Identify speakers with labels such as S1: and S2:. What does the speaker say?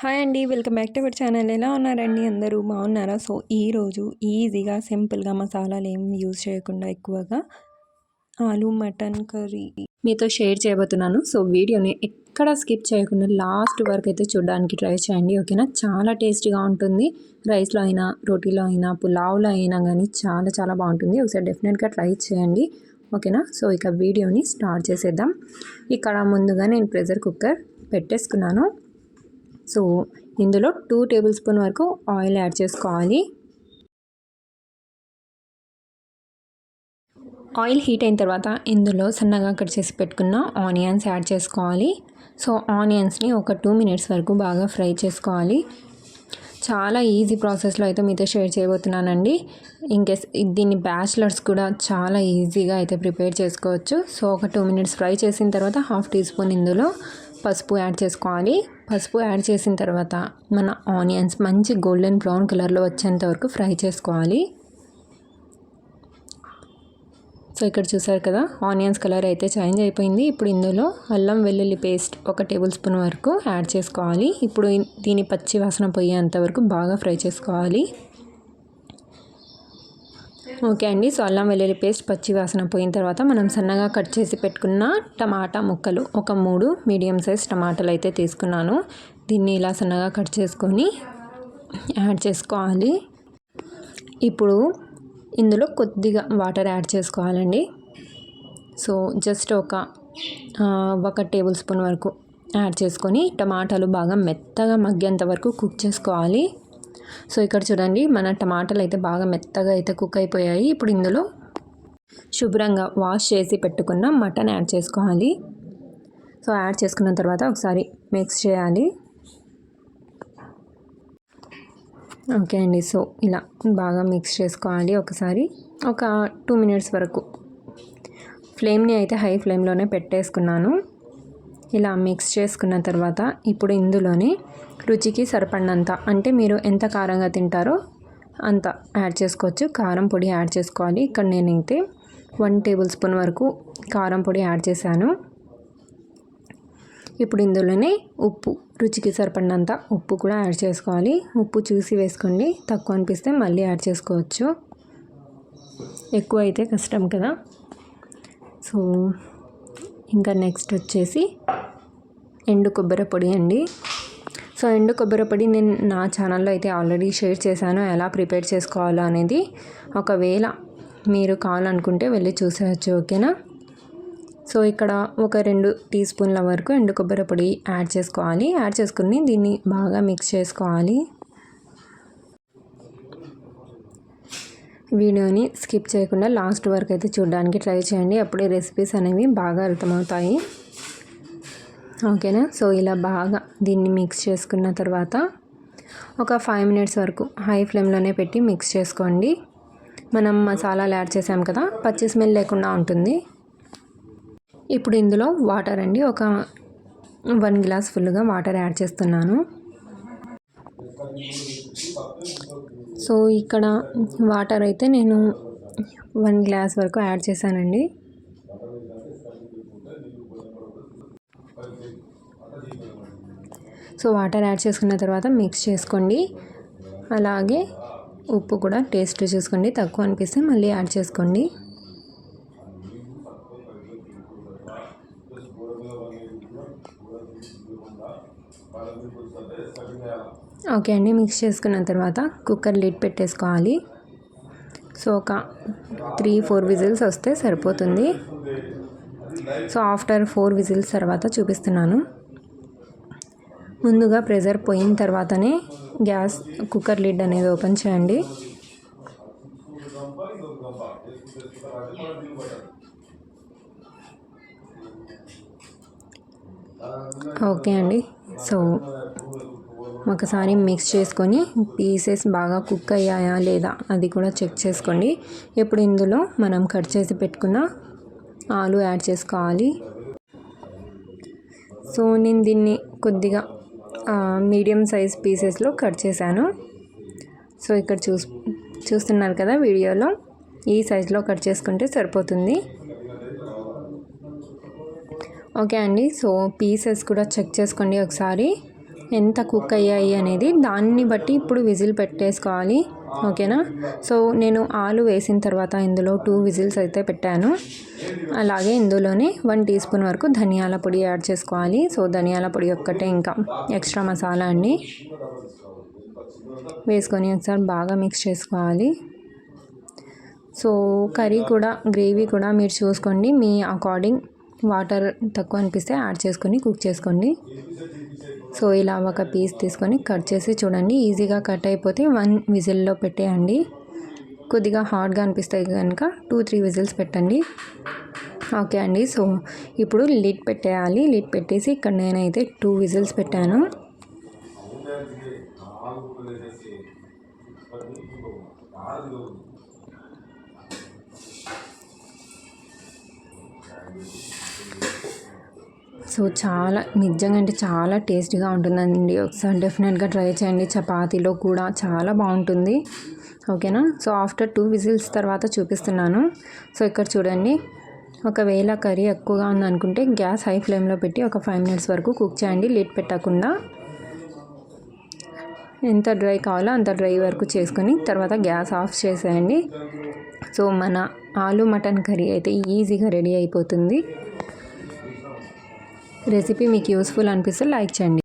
S1: Hi అండి welcome back to our channel. ఎలా ఉన్నారండి అందరూ? బాగున్నారా? సో ఈరోజు ఈజీగా సింపుల్గా మసాలాలు ఏం యూజ్ చేయకుండా ఎక్కువగా ఆలు మటన్ కర్రీ మీతో షేర్ చేయబోతున్నాను. సో వీడియోని ఎక్కడ స్కిప్ చేయకుండా లాస్ట్ వరకు అయితే చూడడానికి ట్రై చేయండి ఓకేనా? చాలా టేస్టీగా ఉంటుంది. రైస్లో అయినా రోటీలో అయినా పులావ్లో అయినా కానీ చాలా చాలా బాగుంటుంది. ఒకసారి డెఫినెట్గా ట్రై చేయండి ఓకేనా? సో ఇక వీడియోని స్టార్ట్ చేసేద్దాం. ఇక్కడ ముందుగా నేను ప్రెషర్ కుక్కర్ పెట్టేసుకున్నాను. సో ఇందులో టూ టేబుల్ స్పూన్ వరకు ఆయిల్ యాడ్ చేసుకోవాలి. ఆయిల్ హీట్ అయిన తర్వాత ఇందులో సన్నగా కట్ చేసి పెట్టుకున్న ఆనియన్స్ యాడ్ చేసుకోవాలి. సో ఆనియన్స్ని ఒక టూ మినిట్స్ వరకు బాగా ఫ్రై చేసుకోవాలి. చాలా ఈజీ ప్రాసెస్లో అయితే మీతో షేర్ చేయబోతున్నానండి. ఇంకేస్ దీన్ని బ్యాచిలర్స్ కూడా చాలా ఈజీగా అయితే ప్రిపేర్ చేసుకోవచ్చు. సో ఒక టూ మినిట్స్ ఫ్రై చేసిన తర్వాత హాఫ్ టీ స్పూన్ ఇందులో పసుపు యాడ్ చేసుకోవాలి. పసుపు యాడ్ చేసిన తర్వాత మన ఆనియన్స్ మంచి గోల్డెన్ బ్రౌన్ కలర్లో వచ్చేంత వరకు ఫ్రై చేసుకోవాలి. సో ఇక్కడ చూసారు కదా ఆనియన్స్ కలర్ అయితే చేంజ్ అయిపోయింది. ఇప్పుడు ఇందులో అల్లం వెల్లుల్లి పేస్ట్ ఒక టేబుల్ స్పూన్ వరకు యాడ్ చేసుకోవాలి. ఇప్పుడు దీని పచ్చి వాసన పోయేంత వరకు బాగా ఫ్రై చేసుకోవాలి. ఓకే అండి. సో అల్లం వెల్లుల్లి పేస్ట్ పచ్చి వాసన పోయిన తర్వాత మనం సన్నగా కట్ చేసి పెట్టుకున్న టమాటా ముక్కలు ఒక మూడు మీడియం సైజ్ టమాటాలు అయితే తీసుకున్నాను. దీన్ని ఇలా సన్నగా కట్ చేసుకొని యాడ్ చేసుకోవాలి. ఇప్పుడు ఇందులో కొద్దిగా వాటర్ యాడ్ చేసుకోవాలండి. సో జస్ట్ ఒక ఒక టేబుల్ స్పూన్ వరకు యాడ్ చేసుకొని టమాటాలు బాగా మెత్తగా మగ్గేంత వరకు కుక్ చేసుకోవాలి. సో ఇక్కడ చూడండి మన టమాటాలు అయితే బాగా మెత్తగా అయితే కుక్ అయిపోయాయి. ఇప్పుడు ఇందులో శుభ్రంగా వాష్ చేసి పెట్టుకున్న మటన్ యాడ్ చేసుకోవాలి. సో యాడ్ చేసుకున్న తర్వాత ఒకసారి మిక్స్ చేయాలి. ఓకే అండి సో ఇలా బాగా మిక్స్ చేసుకోవాలి ఒకసారి. ఒక టూ మినిట్స్ వరకు. ఫ్లేమ్ని అయితే హై ఫ్లేమ్లోనే పెట్టేసుకున్నాను. ఇలా మిక్స్ చేసుకున్న తర్వాత ఇప్పుడు ఇందులోనే రుచికి సరిపడినంత అంటే మీరు ఎంత కారంగా తింటారో అంత యాడ్ చేసుకోవచ్చు. కారం పొడి యాడ్ చేసుకోవాలి. ఇక్కడ నేనైతే వన్ టేబుల్ స్పూన్ వరకు కారం పొడి యాడ్ చేశాను. ఇప్పుడు ఇందులోనే ఉప్పు రుచికి సరిపడినంత ఉప్పు కూడా యాడ్ చేసుకోవాలి. ఉప్పు చూసి వేసుకోండి. తక్కువ అనిపిస్తే మళ్ళీ యాడ్ చేసుకోవచ్చు. ఎక్కువ అయితే కష్టం కదా. సో ఇంకా నెక్స్ట్ వచ్చేసి ఎండు కొబ్బరి పొడి అండి. సో ఎండు కొబ్బరి పొడి నేను నా ఛానల్లో అయితే ఆల్రెడీ షేర్ చేశాను. ఎలా ప్రిపేర్ చేసుకోవాలో అనేది. ఒకవేళ మీరు కావాలనుకుంటే వెళ్ళి చూసేయచ్చు ఓకేనా సో ఇక్కడ ఒక రెండు టీ స్పూన్ల వరకు ఎండు కొబ్బరి పొడి యాడ్ చేసుకోవాలి. యాడ్ చేసుకుని దీన్ని బాగా మిక్స్ చేసుకోవాలి. వీడియోని స్కిప్ చేయకుండా లాస్ట్ వరకు అయితే చూడడానికి ట్రై చేయండి. అప్పుడే రెసిపీస్ అనేవి బాగా అర్థమవుతాయి. ఓకేనా? సో ఇలా బాగా దీన్ని మిక్స్ చేసుకున్న తర్వాత ఒక ఫైవ్ మినిట్స్ వరకు హై ఫ్లేమ్లోనే పెట్టి మిక్స్ చేసుకోండి. మనం మసాలాలు యాడ్ చేసాం కదా పచ్చి స్మెల్ లేకుండా ఉంటుంది. ఇప్పుడు ఇందులో వాటర్ అండి. ఒక వన్ గ్లాస్ ఫుల్గా వాటర్ యాడ్ చేస్తున్నాను. సో ఇక్కడ వాటర్ అయితే నేను వన్ గ్లాస్ వరకు యాడ్ చేశానండి. సో వాటర్ యాడ్ చేసుకున్న తర్వాత మిక్స్ చేసుకోండి. అలాగే ఉప్పు కూడా టేస్ట్ చూసుకోండి. తక్కువ అనిపిస్తే మళ్ళీ యాడ్ చేసుకోండి. ఓకే అండి మిక్స్ చేసుకున్న తర్వాత కుక్కర్ లిడ్ పెట్టేసుకోవాలి. సో ఒక త్రీ ఫోర్ విజిల్స్ వస్తే సరిపోతుంది. సో ఆఫ్టర్ ఫోర్ విజిల్స్ తర్వాత చూపిస్తున్నాను. ముందుగా ప్రెషర్ పోయిన తర్వాతనే గ్యాస్ కుక్కర్ లిడ్ అనేది ఓపెన్ చేయండి. ఓకే అండి. సో ఒకసారి మిక్స్ చేసుకొని పీసెస్ బాగా కుక్ అయ్యాయా లేదా అది కూడా చెక్ చేసుకోండి. ఇప్పుడు ఇందులో మనం కట్ చేసి పెట్టుకున్న ఆలు యాడ్ చేసుకోవాలి. సో నేను దీన్ని కొద్దిగా మీడియం సైజ్ పీసెస్లో కట్ చేశాను. సో ఇక్కడ చూ చూస్తున్నారు కదా వీడియోలో? ఈ సైజులో కట్ చేసుకుంటే సరిపోతుంది. ఓకే అండి. సో పీసెస్ కూడా చెక్ చేసుకోండి ఒకసారి. ఎంత కుక్ అయ్యాయి అనేది దాన్ని బట్టి ఇప్పుడు విజిల్ పెట్టేసుకోవాలి. ఓకేనా? సో నేను ఆలు వేసిన తర్వాత ఇందులో టూ విజిల్స్ అయితే పెట్టాను. అలాగే ఇందులోనే వన్ టీ స్పూన్ వరకు ధనియాల పొడి యాడ్ చేసుకోవాలి. సో ధనియాల పొడి ఒక్కటే ఇంకా ఎక్స్ట్రా మసాలా అండి. వేసుకొని ఒకసారి బాగా మిక్స్ చేసుకోవాలి. సో కర్రీ కూడా గ్రేవీ కూడా మీరు చూసుకోండి. మీ అకార్డింగ్ వాటర్ తక్కువ అనిపిస్తే యాడ్ చేసుకొని కుక్ చేసుకోండి. సో ఇలా ఒక పీస్ తీసుకొని కట్ చేసి చూడండి. ఈజీగా కట్ అయిపోతే వన్ విజిల్లో పెట్టేయండి. కొద్దిగా హార్డ్గా అనిపిస్తాయి కనుక టూ త్రీ విజిల్స్ పెట్టండి. ఓకే అండి. సో ఇప్పుడు లిడ్ పెట్టేయాలి. లిడ్ పెట్టేసి ఇక్కడ నేనైతే టూ విజిల్స్ పెట్టాను. సో చాలా నిజంగా అంటే చాలా టేస్టీగా ఉంటుందండి. ఒకసారి డెఫినెట్గా ట్రై చేయండి. చపాతీలో కూడా చాలా బాగుంటుంది. ఓకేనా? సో ఆఫ్టర్ టూ విజిల్స్ తర్వాత చూపిస్తున్నాను. సో ఇక్కడ చూడండి. ఒకవేళ కర్రీ ఎక్కువగా ఉందనుకుంటే గ్యాస్ హై ఫ్లేమ్లో పెట్టి ఒక ఫైవ్ మినిట్స్ వరకు కుక్ చేయండి. లిడ్ పెట్టకుండా. ఎంత డ్రై కావాలో అంత డ్రై వరకు చేసుకొని తర్వాత గ్యాస్ ఆఫ్ చేసేయండి. సో మన ఆలు మటన్ కర్రీ అయితే ఈజీగా రెడీ అయిపోతుంది. రెసిపీ మీకు యూస్ఫుల్ అనిపిస్తే లైక్ చేయండి.